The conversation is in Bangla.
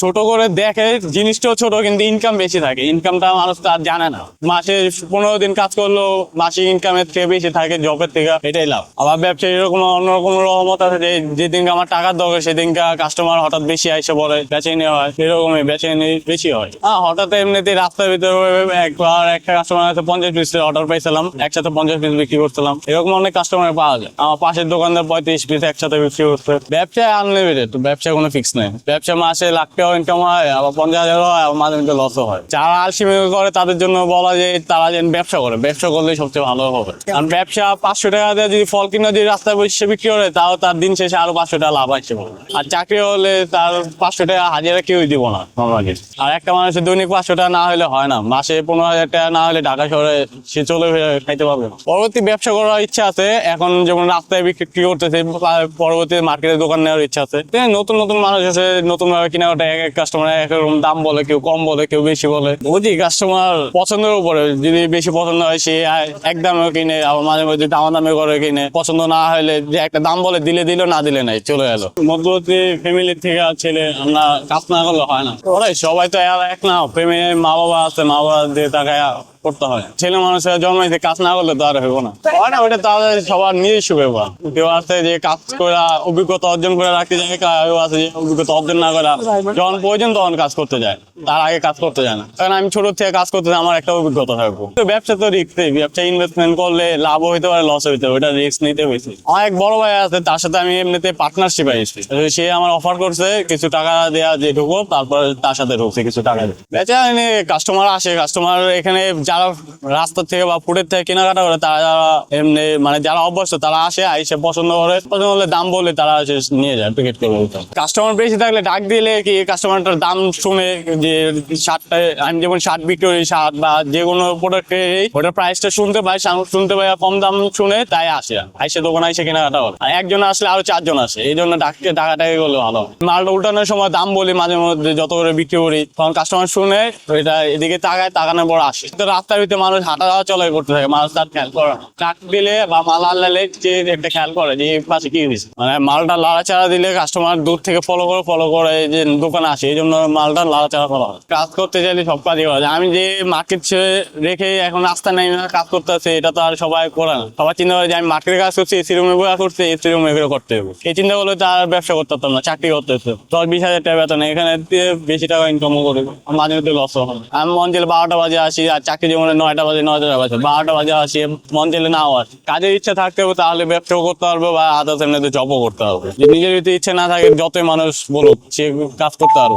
ছোট করে দেখে জিনিসটাও ছোট, কিন্তু ইনকাম বেশি থাকে। ইনকামটা মানুষ তার জানে না। মাসে পনেরো দিন কাজ করলেও মাসিক ইনকামের থেকে বেশি থাকে জবের থেকে, এটাই লাভ। আবার ব্যবসা এরকম অন্যরকম রহমত আছে যে যেদিনকে আমার টাকার দরকার, সেদিনকে কাস্টমার হঠাৎ বেশি আইসে বলে, বেচে নেওয়া হয় এরকমই, বেচে নিয়ে বেশি হয়। হ্যাঁ হঠাৎ এমনিতে রাস্তার ভিতরে একবার একটা কাস্টমার আছে পঞ্চাশ পিস অর্ডার পাইছিলাম, একসাথে পঞ্চাশ পিস বিক্রি করছিলাম। এরকম অনেক কাস্টমার পাওয়া যায়। আমার পাশের দোকানদার পঁয়ত্রিশ পিস একসাথে বিক্রি করছে। ব্যবসায় আনলিমিটেড ব্যবসায় কোনো ফিক্স নেই। ব্যবসা মাসে লাখ ইনকাম হয়, আবার পঞ্চাশ হাজার হয়, আবার মাঝে লসও হয়। যারা আলসিমি করে, তাদের জন্য বলা যায় তারা যেন ব্যবসা করে। ব্যবসা করলে সবচেয়ে ভালো হবে। কারণ ব্যবসা পাঁচশো টাকা দিয়ে যদি ফল কিনে যদি রাস্তায় বসে বিক্রি করে, তাও তার দিন শেষে আরও পাঁচশো টাকা লাভ আসছে আর চাকরি হলে তার পাঁচশো টাকা হাজারে দিব না নর্মালি আর একটা মানুষের দৈনিক পাঁচশো টাকা না হলে হয় না। মাসে পনেরো হাজার টাকা না হলে ঢাকা শহরে সে চলে খাইতে পারবে না। পরবর্তী ব্যবসা করার ইচ্ছা আছে। এখন যেমন রাস্তায় বিক্রি করতেছে পরবর্তী মার্কেটে দোকান নেওয়ার ইচ্ছা আছে। নতুন নতুন মানুষ আছে নতুন ভাবে কেনাকাটা এক এক কাস্টমার এক রকম দাম বলে, কেউ কম বলে, কেউ বেশি বলে। বুঝি কাস্টমার পছন্দের উপরে, যদি বেশি পছন্দ হয়, সে এক দামে কিনে, আবার মাঝে মাঝে দামা দামে করে কিনে। পছন্দ না হলে যে একটা দাম বলে, দিলে দিল, না দিলে নাই, চলে গেল। মধ্যবর্তী ফ্যামিলি থেকে ছেলে, আমরা কাজ না করলে হয় না। ওরাই সবাই তো এক না ফ্যামিলি মা বাবা আছে মা বাবা দিয়ে টাকায় করতে হয়। ছেলে মানুষের জন্মাইতে কাজ না করলে তো আর হইব না। হয় না ওটা তাদের সবার নিজস্ব ব্যাপার। কেউ আছে যে কাজ করে অভিজ্ঞতা অর্জন করে রাখতে যায়, কেউ আছে যে অভিজ্ঞতা অর্জন না করে যখন প্রয়োজন তখন কাজ করতে যায়। তার আগে কাজ করতে যায় না। কারণ আমি ছোট থেকে কাজ করতে আমার একটা অভিজ্ঞতা থাকব। তো ব্যবসা তো রিস্ক ব্যবসা ইনভেস্টমেন্ট করলে লাভও হইতে পারে লস হইতে পারে। ওটা রিস্ক নিতে হয়েছে এক বড় ভাই আছে, তার সাথে আমি এমনিতে পার্টনারশিপ আইছি। সে আমার অফার করছে, কিছু টাকা দেওয়া যে ঢুকো তারপর তার সাথে ঢুকছে, কিছু টাকা। বেচা কাস্টমার আসে কাস্টমার এখানে যারা রাস্তা থেকে বা ফুটের থেকে কেনাকাটা করে, তারা যারা এমনি মানে যারা অভ্যস্ত, তারা আসে, আইসে পছন্দ করে। পছন্দ হলে দাম বলে তারা নিয়ে যায় প্যাকেট করে কাস্টমার বেশি থাকলে ডাক দিলে কি কাস্টমারটার দাম শুনে যে শার্টটা, আমি যেমন শার্ট বিক্রি করি, শার্ট বা যে কোনো প্রোডাক্টে ওটার প্রাইসটা শুনতে পাই শুনতে পাই কম দাম শুনে তাই আসে। আইসে দোকান আইসে কেনাকাটা করে। আর একজন আসলে আরও চারজন আসে, এই জন্য ডাকতে টাকাটাকে করলে ভালো। মালটা উল্টানোর সময় দাম বলি মাঝে মধ্যে যত করে বিক্রি করি, তখন কাস্টমার শুনে এটা এদিকে তাকায়, তাকানোর পর আসে। তো রাস্তার ভিতরে মানুষ হাঁটা যাওয়া চলাই করতে থাকে। মানুষ তার খেয়াল করে না। দিলে বা মাল আনলে যে একটা খেয়াল করে যে এই পাশে কি হয়েছে। মানে মালটা লাড়াচাড়া দিলে কাস্টমার দূর থেকে ফলো করে ফলো করে যে দোকানে আসে এই জন্য মালটা লাড়াচাড়া করা হয়। কাজ করতে চাইলে সব কাজই করা যায়। আমি যে মার্কেট রেখে এখন রাস্তা নাই কাজ করতে আছে, এটা তো আর সবাই করে না। সবাই চিন্তা করে যে আমি মার্কেটে কাজ করছি এসি রুমে বয়া করছি এসি রুমে এগুলো করতে হবে। এই চিন্তা করলে তো আর ব্যবসা করতে পারতাম না, চাকরি করতে হতো। দশ বিশ হাজার টাকা বেতন, এখানে বেশি টাকা ইনকামও করি মাঝে মধ্যে লস হয়। আমি মঞ্চলে বারোটা বাজে আসি, আর চাকরি জীবনে নয়টা বাজে নয়টা বাজে, বারোটা বাজে আসি মঞ্চলে নাও আসি। কাজের ইচ্ছা থাকতে হবে, তাহলে ব্যবসাও করতে পারবে বা আদার্স এমনিতে জবও করতে হবে নিজের যদি ইচ্ছে না থাকে, যতই মানুষ বলুক, সে কাজ করতে পারব